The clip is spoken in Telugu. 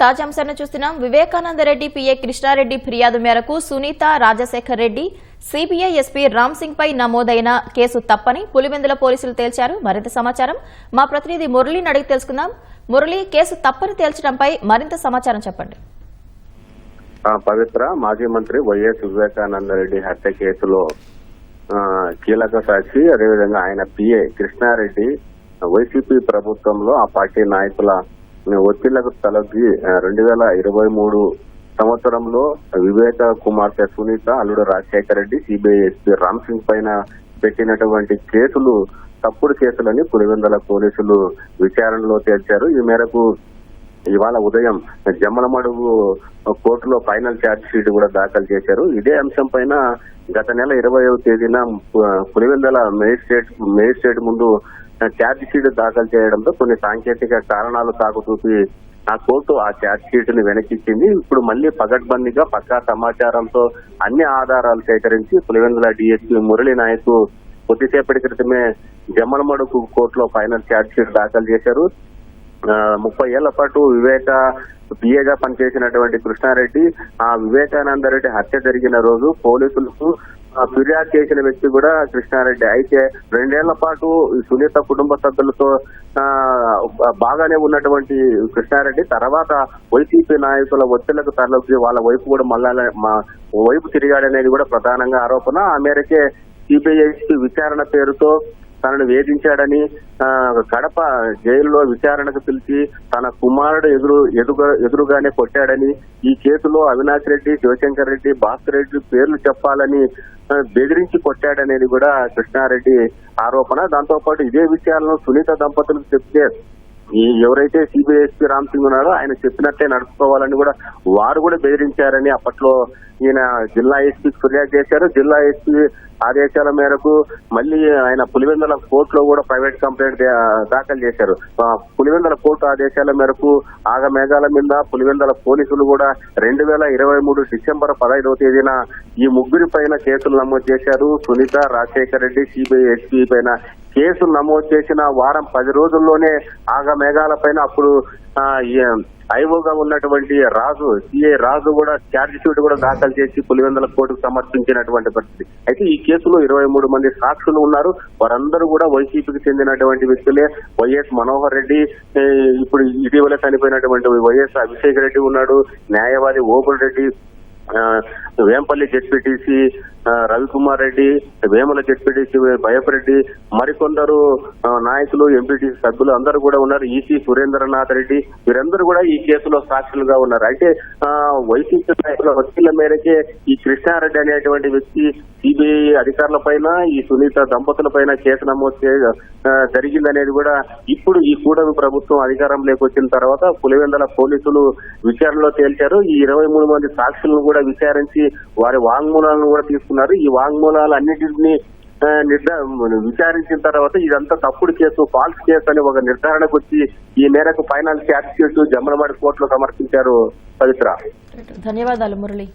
తాజా అంశాన్ని చూస్తున్నాం. వివేకానంద రెడ్డి పిఏ కృష్ణారెడ్డి ఫిర్యాదు మేరకు సునీత రాజశేఖర్ రెడ్డి సిబిఐ ఎస్పీ రామ్ సింగ్ పై నమోదైన కేసు తప్పని పులివెందుల పోలీసులు తేల్చారు. మరింత సమాచారం మా ప్రతినిధి మురళిని అడిగి తెలుసుకుందాం. మురళి కేసు తప్పని తేల్చడంపై మరింత సమాచారం చెప్పండి. పవిత్ర మాజీ మంత్రి వైఎస్ వివేకానంద రెడ్డి హత్య కేసులో కీలక సాక్షి అదేవిధంగా ఆయన పిఏ కృష్ణారెడ్డి వైసీపీ ప్రభుత్వంలో ఆ పార్టీ నాయకుల ఒత్తిళ్ళకు తలగ్గి రెండు వేల ఇరవై మూడు సంవత్సరంలో వివేక కుమార్తె సునీత అల్లుడు రాజశేఖర రెడ్డి సిబిఐ ఎస్పీ రామ్ సింగ్ పైన పెట్టినటువంటి కేసులు తప్పుడు కేసులని పులివెందల పోలీసులు విచారణలో తేల్చారు. ఈ మేరకు ఇవాళ ఉదయం జమ్మలమడుగు కోర్టులో ఫైనల్ ఛార్జ్ షీట్ కూడా దాఖలు చేశారు. ఇదే అంశం పైన గత నెల ఇరవైవ తేదీన పులివెందల మేజిస్ట్రేట్ మేజిస్ట్రేట్ ముందు ఛార్జ్ షీట్ దాఖలు చేయడంతో కొన్ని సాంకేతిక కారణాలు సాగు ఆ కోర్టు ఆ ఛార్జ్ షీట్ని వెనకిచ్చింది ఇప్పుడు మళ్ళీ పగడ్బందీగా పక్కా సమాచారంతో అన్ని ఆధారాలు సేకరించి పులివెందుల డిఎస్పీ మురళి నాయక్ కొద్దిసేపటి క్రితమే జమ్మలమడుగు కోర్టులో ఫైనల్ ఛార్జ్ షీట్ దాఖలు చేశారు. ముప్పై ఏళ్ళ పాటు వివేక పిఏగా పనిచేసినటువంటి కృష్ణారెడ్డి ఆ వివేకానంద రెడ్డి హత్య జరిగిన రోజు పోలీసులకు ఫిర్యాదు చేసిన వ్యక్తి కూడా కృష్ణారెడ్డి. అయితే రెండేళ్ళ పాటు సునీత కుటుంబ సభ్యులతో బాగానే ఉన్నటువంటి కృష్ణారెడ్డి తర్వాత వైసీపీ నాయకుల ఒత్తిళ్ళకు తరలి వాళ్ళ వైపు కూడా మళ్ళా మా వైపు తిరిగాడనేది కూడా ప్రధానంగా ఆరోపణ. ఆ మేరకే సిబిఐ విచారణ పేరుతో తనను వేధించాడని కడప జైల్లో విచారణకు పిలిచి తన కుమారుడు ఎదురు ఎదురు ఎదురుగానే కొట్టాడని ఈ కేసులో అవినాష్ రెడ్డి శివశంకర్ రెడ్డి భాస్కర్ రెడ్డి పేర్లు చెప్పాలని బెదిరించి కొట్టాడనేది కూడా కృష్ణారెడ్డి ఆరోపణ. దాంతో పాటు ఇదే విషయాలను సునీత దంపతులకు చెప్తే ఎవరైతే సిబిఐఎస్పీ రామ్ సింగ్ ఉన్నారో ఆయన చెప్పినట్టే నడుచుకోవాలని కూడా వారు కూడా బెదిరించారని అప్పట్లో ఈయన జిల్లా ఎస్పీ ఫిర్యాదు చేశారు. జిల్లా ఎస్పీ ఆదేశాల మేరకు మళ్ళీ ఆయన పులివెందుల కోర్టులో కూడా ప్రైవేట్ కంప్లైంట్ దాఖలు చేశారు. పులివెందుల కోర్టు ఆదేశాల మేరకు ఆగ మేఘాల మీద పులివెందుల పోలీసులు కూడా రెండు వేల ఇరవై మూడు డిసెంబర్ పదహైదవ తేదీన ఈ ముగ్గురి పైన కేసులు నమోదు చేశారు. సునీత రాజశేఖర్ రెడ్డి సిబిఐ ఎస్పీ పైన కేసులు నమోదు చేసిన వారం పది రోజుల్లోనే ఆగమేఘాల పైన అప్పుడు ఐఓగా ఉన్నటువంటి రాజు సిఏ రాజు కూడా ఛార్జ్ షీట్ కూడా దాఖలు చేసి పులివెందుల కోర్టుకు సమర్పించినటువంటి పరిస్థితి. అయితే ఈ కేసులో ఇరవై మూడు మంది సాక్షులు ఉన్నారు. వారందరూ కూడా వైసీపీకి చెందినటువంటి వ్యక్తులే. వైఎస్ మనోహర్ రెడ్డి ఇప్పుడు ఇటీవల చనిపోయినటువంటి వైఎస్ అభిషేక్ రెడ్డి ఉన్నాడు. న్యాయవాది ఓపుల్ రెడ్డి వేంపల్లి జెడ్పీటీసీ రవికుమార్ రెడ్డి వేముల జెడ్పీటీసీ భయపరెడ్డి మరికొందరు నాయకులు ఎంపీటీసీ సభ్యులు అందరూ కూడా ఉన్నారు. ఈసీ సురేంద్రనాథ్ రెడ్డి వీరందరూ కూడా ఈ కేసులో సాక్షులుగా ఉన్నారు. అయితే ఆ, వైసీపీ నాయకుల వకీల మేరకే ఈ కృష్ణారెడ్డి అనేటువంటి వ్యక్తి సిబిఐ అధికారుల పైన ఈ సునీత దంపతుల పైన కేసు నమోదు జరిగిందనేది కూడా ఇప్పుడు ఈ కూటమి ప్రభుత్వం అధికారంలోకి వచ్చిన తర్వాత పులివెందల పోలీసులు విచారణలో తేల్చారు. ఈ ఇరవై మూడు మంది సాక్షులను కూడా విచారించి వారి వాంగ్మూలాలను కూడా తీసుకున్నారు. ఈ వాంగ్మూలాలు అన్నిటిని ఆ, విచారించిన తర్వాత ఇదంతా తప్పుడు కేసు ఫాల్స్ కేసు అని ఒక నిర్ధారణకు వచ్చి ఈ మేరకు ఫైనల్ ఛార్జ్ షీట్ జమ్మలమడి కోర్టులో సమర్పించారు పవిత్ర. ధన్యవాదాలు మురళి.